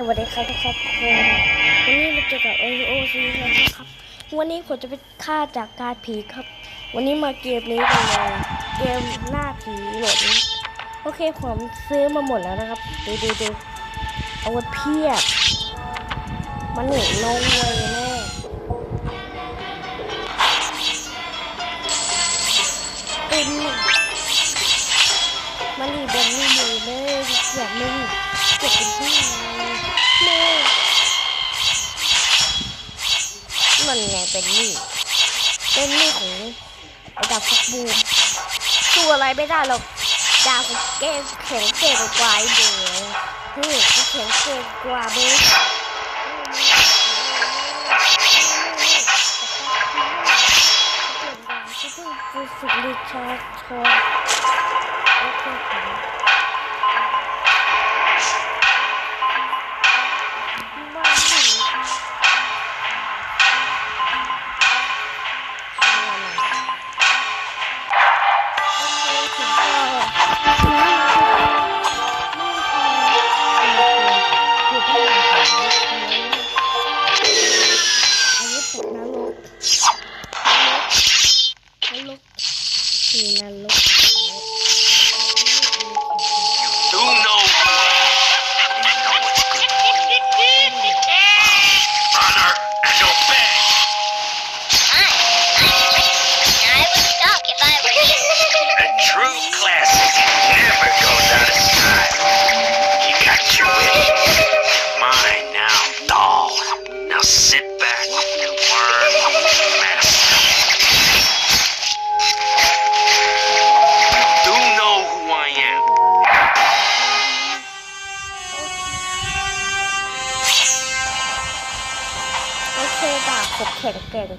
สวัสดีครับทุกคนวันนี้เราเจอกับ o อ o ซีนะครับ วันนี้ผมจะไปฆ่าจากการผีครับ วันนี้มาเกมนี้กันเลยเกมหน้าผีโหลดนี้โอเคผมซื้อมาหมดแล้วนะครับ ดูดูดูเอาไว้เพียบ มันหนุนลงเลยแน่ปินมันหนีบนนี่มือเลยเสียงมึ งเก็บเป็นที่แม่มันไงเป็นนี่เป็นนี่ของดาวฟักบูมสู้อะไรไม่ได้หรอกดาวของเก่งแข็งเก่งกว่าไอ้เบลนี่แข็งเก่งกว่าเบลที่เพิ่งฝึกฝึกดิชาร์ชอ คื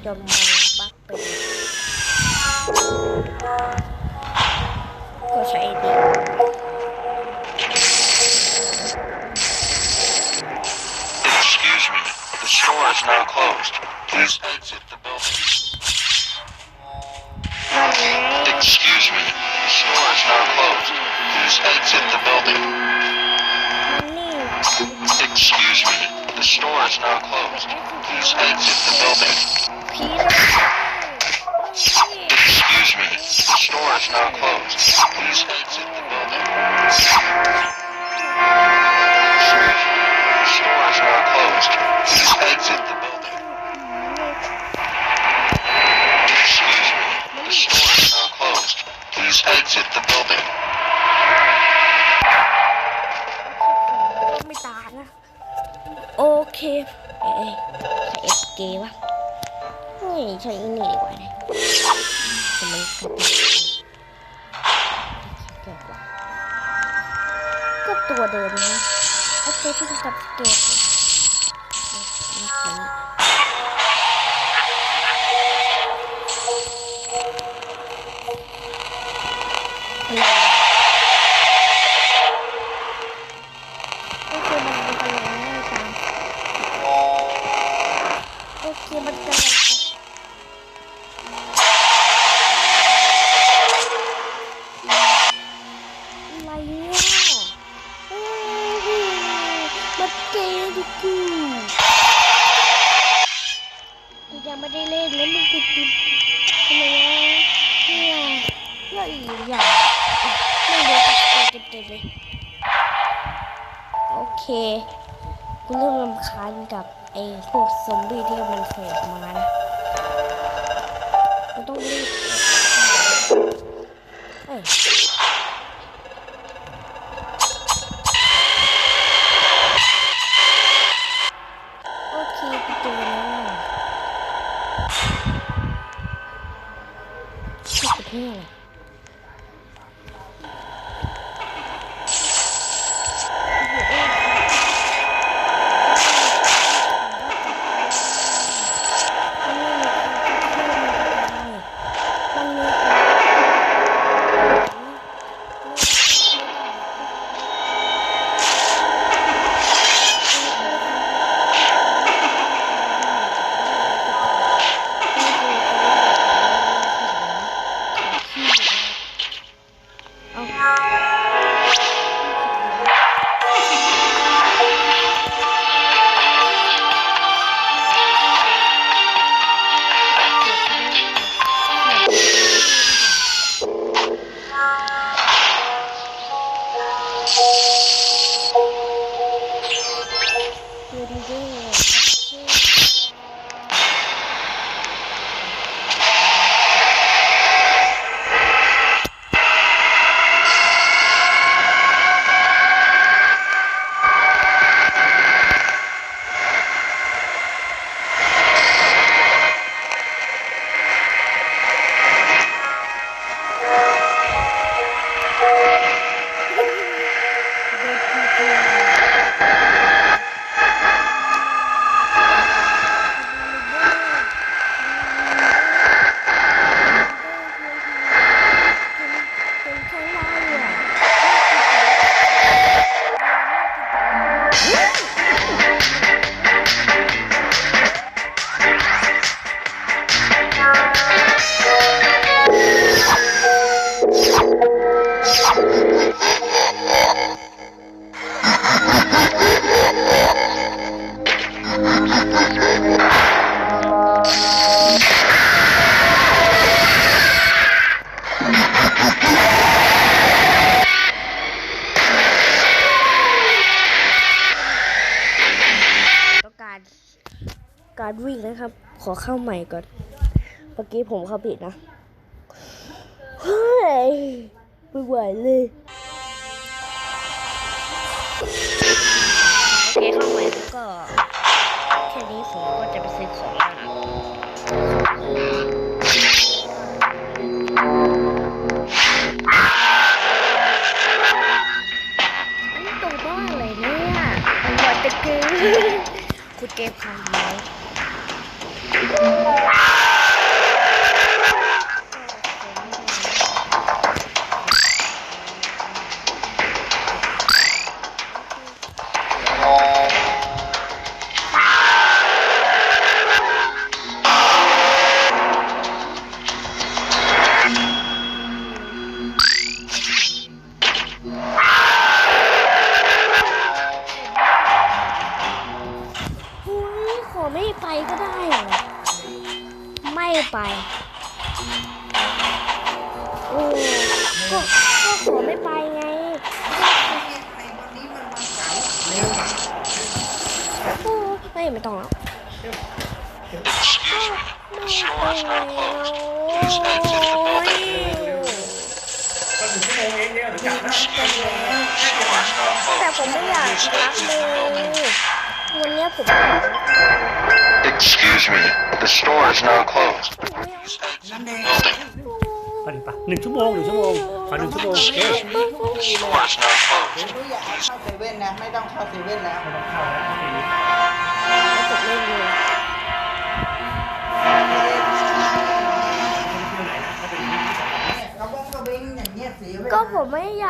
แข็งแกร่งจนมันบักเป็นก็ใช้ดี Excuse me. The store is now closed. Please exit the building. มันไง Excuse me. The store is now closed. Please exit the building. มันนี่ Excuse me. The store is now closed. Please exit the building. ผีเลย Excuse me. The store is now closed. Please exit the building. Excuse me. The store is now closed. Please exit the building. Excuse me. The store is now closed. Please exit the building. ก็ไม่ตายนะ โอเค เอ๊ะใช้เอฟเกวะ เนี่ยใช้อันนี้ดีกว่าเลยแต่มันกระตุกเกิดว่าก็ตัวเดิมนะโอเคที่จะจับเกต เนี่ยมาเกย์ดิกูกูยังไม่ได้เล่นแล้วมึงติดติดทำไมวะเนี่ยเนี่ยอีกอย่างไม่รู้ตัดตัวเต็มเลยโอเคกูเริ่มรำคาญกับไอ้พวกซอมบี้ที่มันเสกมานะกูต้องรีบ Oh. วิ่งนะครับ ขอเข้าใหม่ก่อน เมื่อกี้ผมเข้าผิดนะ เฮ้ยไม่ไหวเลย โอเคเข้าใหม่แล้วก็ แค่นี้ผมก็จะไปซื้อของแล้วนะอันนี้ตรงบ้านอะไรเนี่ยอันวัตะกือคุณเก็บคำ ก็ก็ขอไม่ไปไงไม่ไม่ต้องแล้วแอ้แต่ผมไม่อยากรักเลยวันนี้ผม Excuse me the store is now closed น้ำแดงปะหนึ่งชั่วโมงหนึ่งชั่วโมงขอหนึ่งชั่วโมงโอเค The store is now closed. รู้อยากเข้าเซเว่นนะ ไม่ต้องเข้าเซเว่นแล้วแล้วผมเล่นเลยกระบงกระเบงอย่างเงี้ยสีเลาก็ผมไม่อยาก